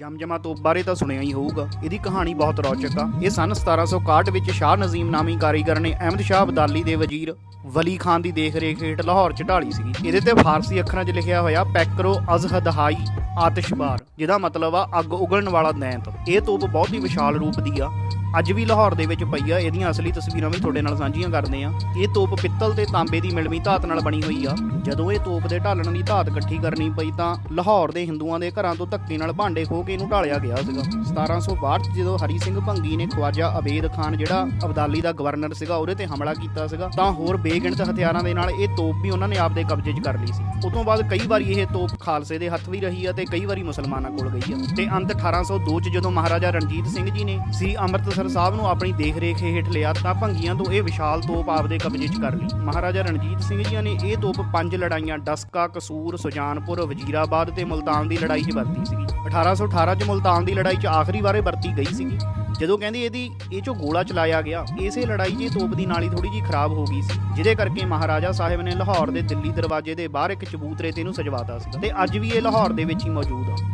ਜਮਜਮਾ ਤੋਪ ਬਾਰੇ ਤਾਂ ਸੁਣਿਆ ਹੀ ਹੋਊਗਾ। ਇਹਦੀ ਕਹਾਣੀ ਬਹੁਤ ਰੌਚਕ ਆ। ਇਹ ਸਨ 1761 ਵਿੱਚ ਸ਼ਾਹ ਨਜ਼ੀਮ ਨਾਮੀ ਕਾਰੀਗਰ ਨੇ ਅਹਿਮਦ ਸ਼ਾਹ ਅਬਦਾਲੀ ਦੇ ਵਜ਼ੀਰ ਵਲੀ ਖਾਨ ਦੀ ਦੇਖ-ਰੇਖ ਹੇਠ ਲਾਹੌਰ 'ਚ ਢਾਲੀ ਸੀਗੀ ਇਹਦੇ ਤੇ ਫਾਰਸੀ ਅੱਖਰਾਂ 'ਚ ਲਿਖਿਆ ਹੋਇਆ, ਪੈਕਰੋ ਅਜ਼ਹਦਹਾਈ ਆਤਿਸ਼ਬਾਰ ਜਿਹਦਾ ਮਤਲਬ ਆ ਅੱਗ ਉਗਲਣ ਵਾਲਾ ਦੈਂਤ ਇਹ ਤੋਪ ਬਹੁਤ ਹੀ ਵਿਸ਼ਾਲ ਰੂਪ ਦੀ ਆ। ਅੱਜ ਵੀ ਲਾਹੌਰ ਦੇ ਵਿੱਚ ਪਈ ਆ, ਇਹਦੀਆਂ ਅਸਲੀ ਤਸਵੀਰਾਂ ਵੀ ਤੁਹਾਡੇ ਨਾਲ ਸਾਂਝੀਆਂ ਕਰਦੇ ਆ। ਇਹ ਤੋਪ ਪਿੱਤਲ ਤੇ ਤਾਂਬੇ ਦੀ ਮਿਲਵੀਂ ਧਾਤ ਨਾਲ ਬਣੀ ਹੋਈ ਆ। ਜਦੋਂ ਇਹ ਤੋਪ ਦੇ ਢਾਲਣ ਦੀ ਧਾਤ ਇਕੱਠੀ ਕਰਨੀ ਪਈ ਤਾਂ ਲਾਹੌਰ ਦੇ ਹਿੰਦੂਆਂ ਦੇ ਘਰਾਂ ਤੋਂ ਧੱਕੇ ਨਾਲ ਭਾਂਡੇ ਖੋਹ ਕੇ ਇਹਨੂੰ ਢਾਲਿਆ ਗਿਆ ਸੀਗਾ। 1762 'ਚ ਜਦੋਂ ਹਰੀ ਸਿੰਘ ਭੰਗੀ ਨੇ ਖਵਾਜਾ ਅਬੇਦ ਖਾਨ, ਜਿਹੜਾ ਅਬਦਾਲੀ ਦਾ ਗਵਰਨਰ ਸੀਗਾ, ਉਹਦੇ ਤੇ ਹਮਲਾ ਕੀਤਾ ਸੀਗਾ, ਤਾਂ ਹੋਰ ਬੇਗਿਣਤ ਹਥਿਆਰਾਂ ਦੇ ਨਾਲ ਇਹ ਤੋਪ ਵੀ ਉਹਨਾਂ ਨੇ ਆਪਦੇ ਕਬਜ਼ੇ 'ਚ ਕਰ ਲਈ ਸੀ। ਉਸ ਤੋਂ ਬਾਅਦ ਕਈ ਵਾਰੀ ਇਹ ਤੋਪ ਖਾਲਸੇ ਦੇ ਹੱਥ ਵੀ ਰਹੀ ਆ ਤੇ ਕਈ ਵਾਰੀ ਮੁਸਲਮਾਨਾਂ ਕੋਲ ਗਈ ਆ। ਤੇ ਅੰਤ 1802 'ਚ ਜਦੋਂ ਮਹਾਰਾਜਾ ਰਣਜੀਤ ਸਿੰਘ ਜੀ ਨੇ ਸ੍ਰੀ ਅੰਮ੍ਰਿਤਸਰ ਸਾਹਿਬ ਨੂੰ ਆਪਣੀ ਦੇਖ-ਰੇਖ ਹੇਠ ਲਿਆ ਤਾਂ ਭੰਗੀਆਂ ਤੋਂ ਇਹ ਵਿਸ਼ਾਲ ਤੋਪ ਆਪਦੇ ਕਬਜ਼ੇ 'ਚ ਕਰ ਲਈ। ਮਹਾਰਾਜਾ ਰਣਜੀਤ ਸਿੰਘ ਜੀ ਨੇ ਇਹ ਤੋਪ ਪੰਜ ਲੜਾਈਆਂ, ਡਸਕਾ, ਕਸੂਰ, ਸੁਜਾਨਪੁਰ, ਵਜ਼ੀਰਾਬਾਦ ਤੇ ਮੁਲਤਾਨ ਦੀ ਲੜਾਈ 'ਚ ਵਰਤੀ ਸੀਗੀ। 1818 'ਚ ਮੁਲਤਾਨ ਦੀ ਲੜਾਈ 'ਚ ਆਖਰੀ ਵਾਰੇ ਵਰਤੀ ਗਈ ਸੀਗੀ। ਜਦੋਂ ਕਹਿੰਦੀ ਇਹਦੀ, ਇਹ ਚੋਂ ਗੋਲਾ ਚਲਾਇਆ ਗਿਆ, ਇਸੇ ਲੜਾਈ 'ਚ ਇਹ ਤੋਪ ਦੀ ਨਾਲੀ ਥੋੜੀ ਜੀ ਖਰਾਬ ਹੋ ਗਈ ਸੀ, ਜਿਹਦੇ ਕਰਕੇ ਮਹਾਰਾਜਾ ਸਾਹਿਬ ਨੇ ਲਾਹੌਰ ਦੇ ਦਿੱਲੀ ਦਰਵਾਜ਼ੇ ਦੇ ਬਾਹਰ ਇੱਕ ਚਬੂਤਰੇ ਤੇ ਇਹਨੂੰ ਸਜਵਾਤਾ ਸੀ। ਤੇ ਅੱਜ ਵੀ ਇਹ ਲਾਹੌਰ ਦੇ ਵਿੱਚ ਹੀ ਮੌਜੂਦ ਆ।